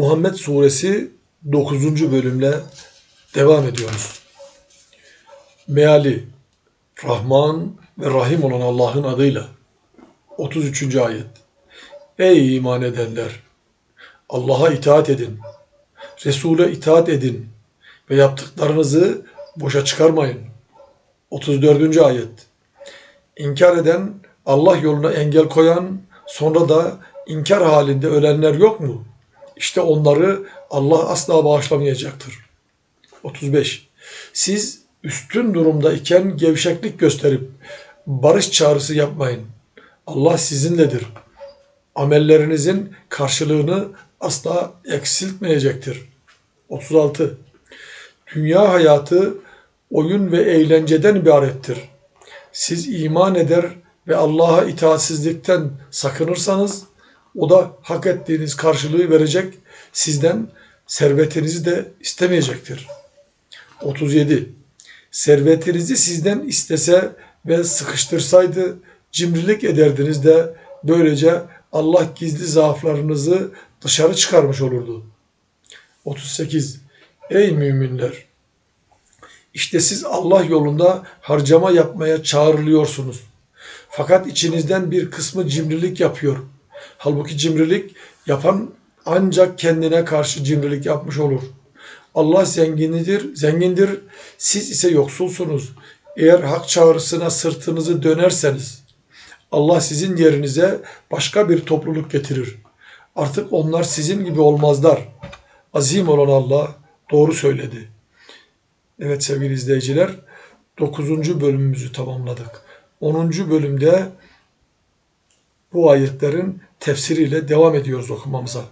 Muhammed Suresi 9. bölümle devam ediyoruz. Meali Rahman ve Rahim olan Allah'ın adıyla 33. ayet Ey iman edenler! Allah'a itaat edin. Resul'e itaat edin ve yaptıklarınızı boşa çıkarmayın. 34. ayet İnkar eden, Allah yoluna engel koyan, sonra da inkar halinde ölenler yok mu? İşte onları Allah asla bağışlamayacaktır. 35. Siz üstün durumda iken gevşeklik gösterip barış çağrısı yapmayın. Allah sizinledir. Amellerinizin karşılığını asla eksiltmeyecektir. 36. Dünya hayatı oyun ve eğlenceden ibarettir. Siz iman eder ve Allah'a itaatsizlikten sakınırsanız o da hak ettiğiniz karşılığı verecek, sizden servetinizi de istemeyecektir. 37. Servetinizi sizden istese ve sıkıştırsaydı cimrilik ederdiniz de böylece Allah gizli zaaflarınızı dışarı çıkarmış olurdu. 38. Ey müminler! İşte siz Allah yolunda harcama yapmaya çağrılıyorsunuz. Fakat içinizden bir kısmı cimrilik yapıyor. Halbuki cimrilik yapan ancak kendine karşı cimrilik yapmış olur. Allah zengindir, zengindir. Siz ise yoksulsunuz. Eğer hak çağrısına sırtınızı dönerseniz Allah sizin yerinize başka bir topluluk getirir. Artık onlar sizin gibi olmazlar. Azim olan Allah doğru söyledi. Evet sevgili izleyiciler 9. bölümümüzü tamamladık. 10. bölümde bu ayetlerin tefsiriyle devam ediyoruz okumamıza.